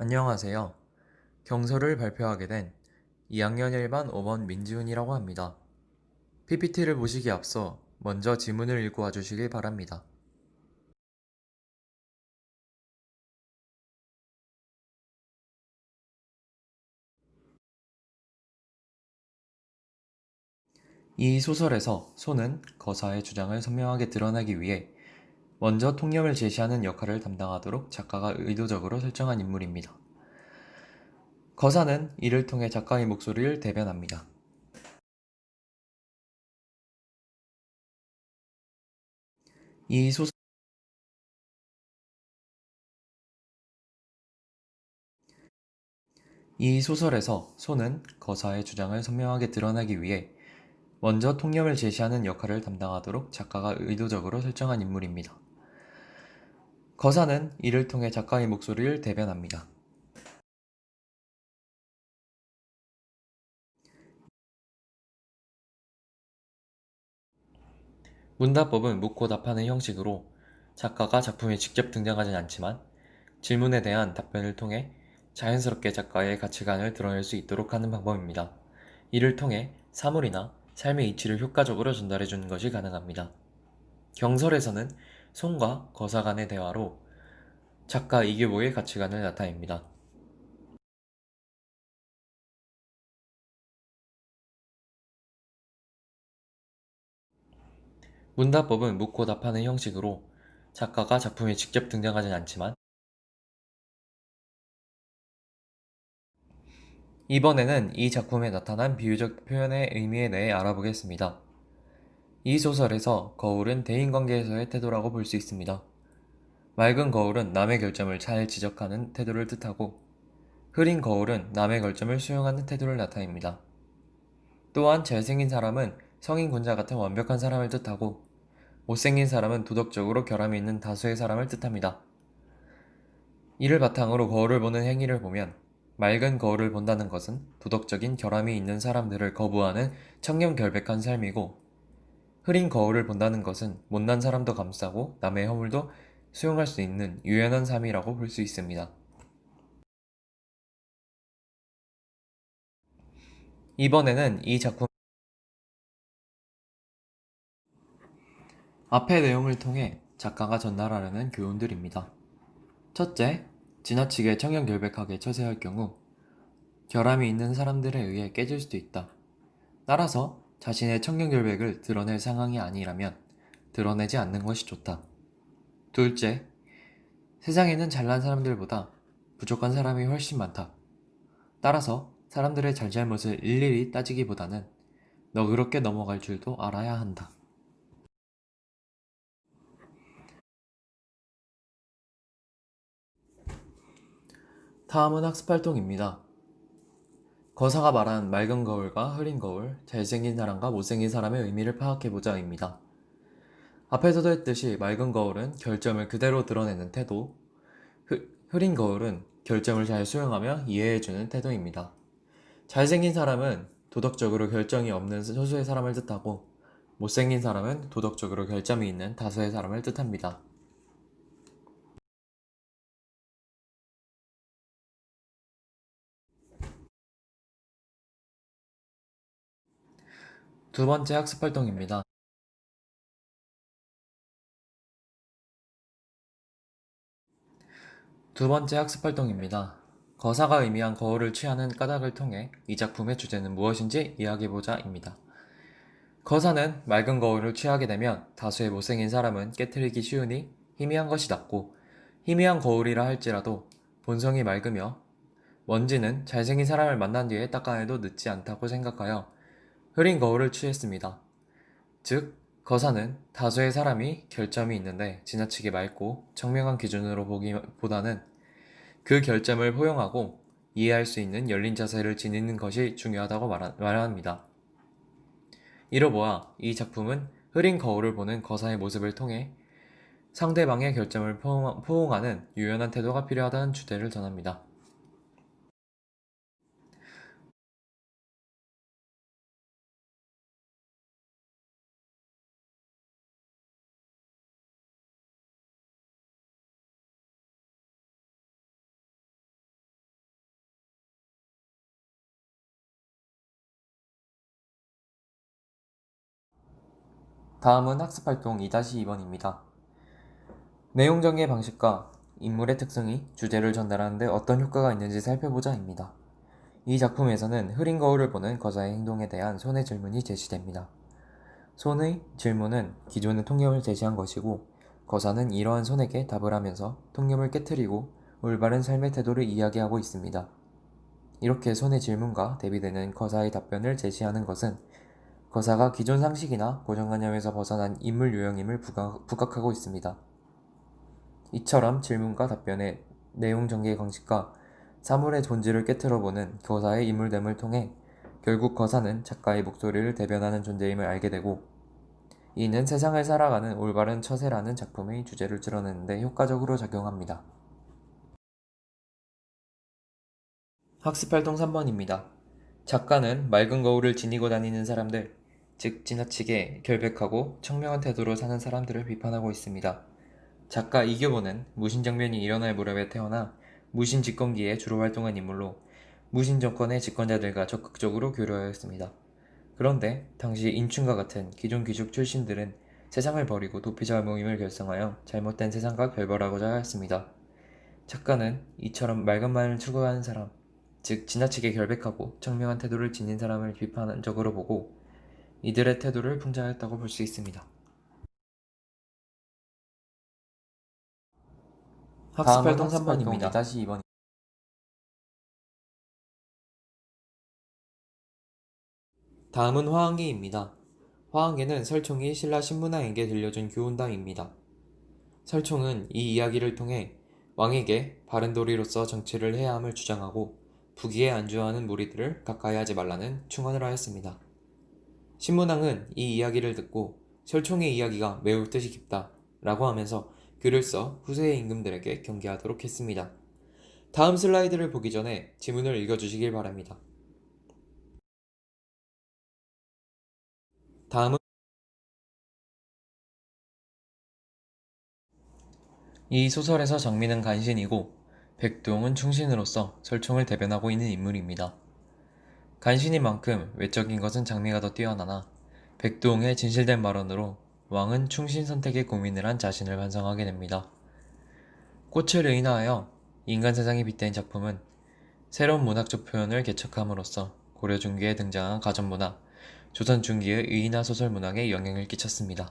안녕하세요. 경서를 발표하게 된 2학년 1반 5번 민지훈이라고 합니다. PPT를 보시기에 앞서 먼저 지문을 읽고 와주시길 바랍니다. 이 소설에서 소는 거사의 주장을 선명하게 드러내기 위해 먼저 통념을 제시하는 역할을 담당하도록 작가가 의도적으로 설정한 인물입니다. 거사는 이를 통해 작가의 목소리를 대변합니다. 이 소설 이 소설에서 소는 거사의 주장을 선명하게 드러내기 위해 먼저 통념을 제시하는 역할을 담당하도록 작가가 의도적으로 설정한 인물입니다. 거사는 이를 통해 작가의 목소리를 대변합니다. 문답법은 묻고 답하는 형식으로 작가가 작품에 직접 등장하진 않지만 질문에 대한 답변을 통해 자연스럽게 작가의 가치관을 드러낼 수 있도록 하는 방법입니다. 이를 통해 사물이나 삶의 이치를 효과적으로 전달해 주는 것이 가능합니다. 경설에서는 손과 거사 간의 대화로 작가 이규보의 가치관을 나타냅니다. 문답법은 묻고 답하는 형식으로 작가가 작품에 직접 등장하진 않지만 이번에는 이 작품에 나타난 비유적 표현의 의미에 대해 알아보겠습니다. 이 소설에서 거울은 대인관계에서의 태도라고 볼 수 있습니다. 맑은 거울은 남의 결점을 잘 지적하는 태도를 뜻하고 흐린 거울은 남의 결점을 수용하는 태도를 나타냅니다. 또한 잘생긴 사람은 성인군자 같은 완벽한 사람을 뜻하고 못생긴 사람은 도덕적으로 결함이 있는 다수의 사람을 뜻합니다. 이를 바탕으로 거울을 보는 행위를 보면 맑은 거울을 본다는 것은 도덕적인 결함이 있는 사람들을 거부하는 청렴결백한 삶이고 흐린 거울을 본다는 것은 못난 사람도 감싸고 남의 허물도 수용할 수 있는 유연한 삶이라고 볼 수 있습니다. 이번에는 이 작품 앞의 내용을 통해 작가가 전달하려는 교훈들입니다. 첫째, 지나치게 청렴결백하게 처세할 경우 결함이 있는 사람들에 의해 깨질 수도 있다. 따라서 자신의 청렴결백을 드러낼 상황이 아니라면 드러내지 않는 것이 좋다. 둘째, 세상에는 잘난 사람들보다 부족한 사람이 훨씬 많다. 따라서 사람들의 잘잘못을 일일이 따지기보다는 너그럽게 넘어갈 줄도 알아야 한다. 다음은 학습활동입니다. 거사가 말한 맑은 거울과 흐린 거울, 잘생긴 사람과 못생긴 사람의 의미를 파악해보자입니다. 앞에서도 했듯이 맑은 거울은 결점을 그대로 드러내는 태도, 흐, 흐린 거울은 결점을 잘 수용하며 이해해주는 태도입니다. 잘생긴 사람은 도덕적으로 결정이 없는 소수의 사람을 뜻하고 못생긴 사람은 도덕적으로 결점이 있는 다수의 사람을 뜻합니다. 두 번째 학습 활동입니다. 두 번째 학습 활동입니다. 거사가 의미한 거울을 취하는 까닭을 통해 이 작품의 주제는 무엇인지 이야기해보자입니다. 거사는 맑은 거울을 취하게 되면 다수의 못생긴 사람은 깨트리기 쉬우니 희미한 것이 낫고 희미한 거울이라 할지라도 본성이 맑으며 먼지는 잘생긴 사람을 만난 뒤에 닦아내도 늦지 않다고 생각하여 흐린 거울을 취했습니다. 즉, 거사는 다수의 사람이 결점이 있는데 지나치게 맑고 청명한 기준으로 보기보다는 그 결점을 포용하고 이해할 수 있는 열린 자세를 지니는 것이 중요하다고 말합니다. 이로 보아 이 작품은 흐린 거울을 보는 거사의 모습을 통해 상대방의 결점을 포옹하는 유연한 태도가 필요하다는 주제를 전합니다. 다음은 학습활동 2-2번입니다. 내용 전개 방식과 인물의 특성이 주제를 전달하는데 어떤 효과가 있는지 살펴보자입니다. 이 작품에서는 흐린 거울을 보는 거사의 행동에 대한 손의 질문이 제시됩니다. 손의 질문은 기존의 통념을 제시한 것이고 거사는 이러한 손에게 답을 하면서 통념을 깨뜨리고 올바른 삶의 태도를 이야기하고 있습니다. 이렇게 손의 질문과 대비되는 거사의 답변을 제시하는 것은 거사가 기존 상식이나 고정관념에서 벗어난 인물 유형임을 부각, 부각하고 있습니다. 이처럼 질문과 답변의 내용 전개 방식과 사물의 본질을 깨트려보는 거사의 인물됨을 통해 결국 거사는 작가의 목소리를 대변하는 존재임을 알게 되고 이는 세상을 살아가는 올바른 처세라는 작품의 주제를 드러내는데 효과적으로 작용합니다. 학습활동 3번입니다. 작가는 맑은 거울을 지니고 다니는 사람들, 즉 지나치게 결백하고 청명한 태도로 사는 사람들을 비판하고 있습니다. 작가 이규보는 무신정변이 일어날 무렵에 태어나 무신 집권기에 주로 활동한 인물로 무신 정권의 집권자들과 적극적으로 교류하였습니다. 그런데 당시 인춘과 같은 기존 귀족 출신들은 세상을 버리고 도피자 모임을 결성하여 잘못된 세상과 결별하고자 하였습니다. 작가는 이처럼 맑은 마음을 추구하는 사람, 즉 지나치게 결백하고 청명한 태도를 지닌 사람을 비판적으로 보고 이들의 태도를 풍자하였다고 볼 수 있습니다. 학습 활동 3번입니다. 다시 2번. 다음은 화항기입니다. 화항기는 설총이 신라 신문왕에게 들려준 교훈담입니다. 설총은 이 이야기를 통해 왕에게 바른 도리로서 정치를 해야 함을 주장하고 부귀에 안주하는 무리들을 가까이 하지 말라는 충언을 하였습니다. 신문왕은 이 이야기를 듣고 설총의 이야기가 매우 뜻이 깊다 라고 하면서 글을 써 후세의 임금들에게 경계하도록 했습니다. 다음 슬라이드를 보기 전에 지문을 읽어주시길 바랍니다. 다음은 이 소설에서 정민은 간신이고 백두홍은 충신으로서 설총을 대변하고 있는 인물입니다. 간신인 만큼 외적인 것은 장미가 더 뛰어나나 백두홍의 진실된 발언으로 왕은 충신 선택에 고민을 한 자신을 반성하게 됩니다. 꽃을 의인화하여 인간 세상에 빗댄 작품은 새로운 문학적 표현을 개척함으로써 고려 중기에 등장한 가전문화, 조선 중기의 의인화 소설 문학에 영향을 끼쳤습니다.